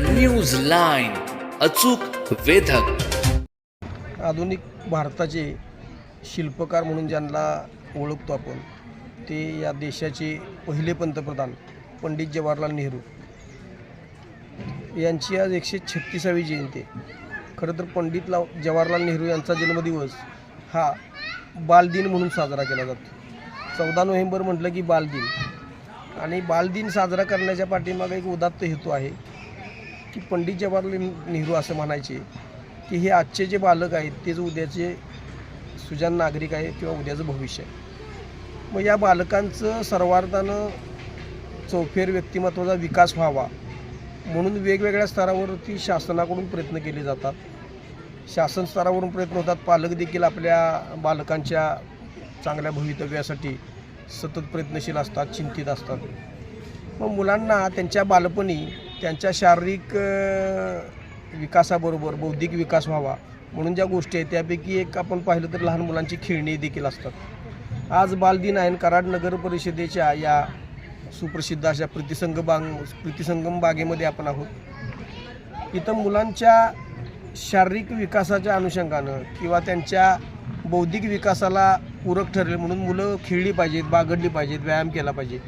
News line अचूक वेधक. आधुनिक भारताचे शिल्पकार म्हणून ज्यांना ओळखतो आपण ते या देशाचे पहिले पंतप्रधान पंडित जवाहरलाल नेहरू. यांची आज एकशे छत्तीसावी जयंती. आहे खरं तर पंडित लाव जवाहरलाल नेहरू यांचा जन्मदिवस हा बालदिन म्हणून साजरा केला जातो. चौदा नोव्हेंबर म्हटलं की बालदिन. आणि बालदिन साजरा करण्याच्या पाठीमागे एक उदात्त हेतू आहे. की पंडित जवाहरलाल नेहरू असं म्हणायचे की हे आजचे जे बालक आहेत तेच उद्याचे सुजान नागरिक आहे किंवा उद्याचं भविष्य आहे. मग या बालकांचं सर्वार्थानं चौफेर व्यक्तिमत्वाचा विकास व्हावा म्हणून वेगवेगळ्या स्तरावरती शासनाकडून प्रयत्न केले जातात. शासन स्तरावरून प्रयत्न होतात. पालक देखील आपल्या बालकांच्या चांगल्या भवितव्यासाठी सतत प्रयत्नशील असतात चिंतित असतात. मग मुलांना त्यांच्या बालपणी त्यांच्या शारीरिक विकासाबरोबर बौद्धिक विकास व्हावा म्हणून ज्या गोष्टी आहेत त्यापैकी एक आपण पाहिलं तर लहान मुलांची खेळणी देखील असतात. आज बालदिन आहे कराड नगर परिषदेच्या या सुप्रसिद्ध अशा प्रतिसंग बाग प्रतिसंगम बागेमध्ये आपण आहोत. इथं मुलांच्या शारीरिक विकासाच्या अनुषंगानं किंवा त्यांच्या बौद्धिक विकासाला पूरक ठरेल म्हणून मुलं खेळली पाहिजेत बागडली पाहिजेत व्यायाम केला पाहिजे.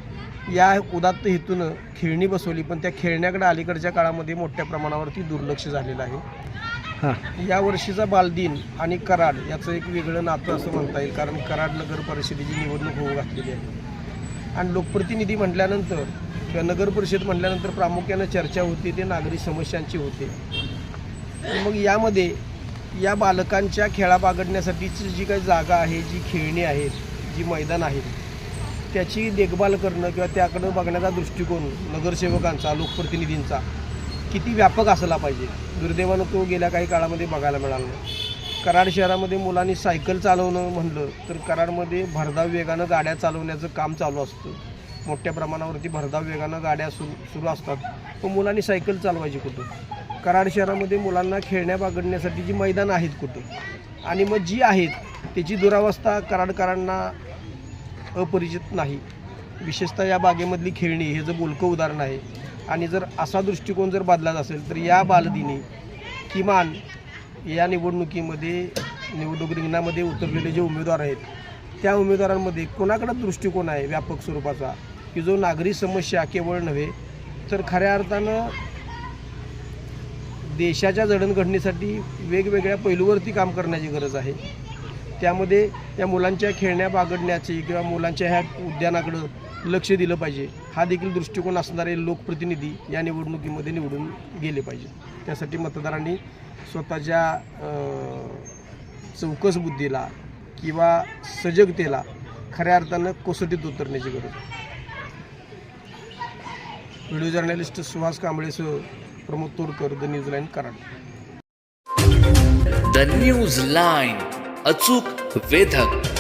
या उदात्त हेतूनं खेळणी बसवली पण त्या खेळण्याकडे अलीकडच्या काळामध्ये मोठ्या प्रमाणावरती दुर्लक्ष झालेलं आहे. या वर्षीचा बालदिन आणि कराड याचं एक वेगळं नातं असं म्हणता येईल कारण कराड नगर परिषदेची निवडणूक होऊ घातलेली आहे. आणि लोकप्रतिनिधी म्हटल्यानंतर किंवा नगर परिषद म्हटल्यानंतर प्रामुख्यानं चर्चा होती ते नागरी समस्यांची होते. मग यामध्ये या बालकांच्या खेळा बागडण्यासाठीची जी काही जागा आहे जी खेळणी आहेत जी मैदान आहेत त्याची देखभाल करणं किंवा त्याकडं बघण्याचा दृष्टिकोन नगरसेवकांचा लोकप्रतिनिधींचा किती व्यापक असला पाहिजे? दुर्दैवानं तो गेल्या काही काळामध्ये बघायला मिळाला नाही. कराड शहरामध्ये मुलांनी सायकल चालवणं म्हणलं तर कराडमध्ये भरधाव वेगानं गाड्या चालवण्याचं काम चालू असतं. मोठ्या प्रमाणावरती भरधाव वेगानं गाड्या सुरू सुरू असतात. पण मुलांनी सायकल चालवायची कुठं? कराड शहरामध्ये मुलांना खेळण्या बागडण्यासाठी जी मैदानं आहेत कुठं? आणि मग जी आहेत त्याची दुरावस्था कराडकरांना अपरिचित नाही. विशेषतः या बागेमधली खेळणी हे जर बोलकं उदाहरण आहे आणि जर असा दृष्टिकोन जर बदलाच असेल तर या बालदिनी किमान या निवडणुकीमध्ये निवडणूक रिंगणामध्ये उतरलेले जे उमेदवार आहेत त्या उमेदवारांमध्ये कोणाकडे दृष्टिकोन आहे व्यापक स्वरूपाचा? की जो नागरी समस्या केवळ नव्हे तर खऱ्या अर्थानं देशाच्या जडणघडणीसाठी वेगवेगळ्या पैलूवरती काम करण्याची गरज आहे. त्यामध्ये या मुलांच्या खेळण्या बागडण्याची किंवा मुलांच्या ह्या उद्यानाकडं लक्ष दिलं पाहिजे. हा देखील दृष्टिकोन असणारे लोकप्रतिनिधी या निवडणुकीमध्ये निवडून गेले पाहिजे. त्यासाठी मतदारांनी स्वतःच्या चौकस बुद्धीला किंवा सजगतेला खऱ्या अर्थानं कोसटीत उतरण्याची गरज video journalist Suhas कांबळेसह Pramod Todkar the New Zealand Karad. The news line. अचूक वेधक.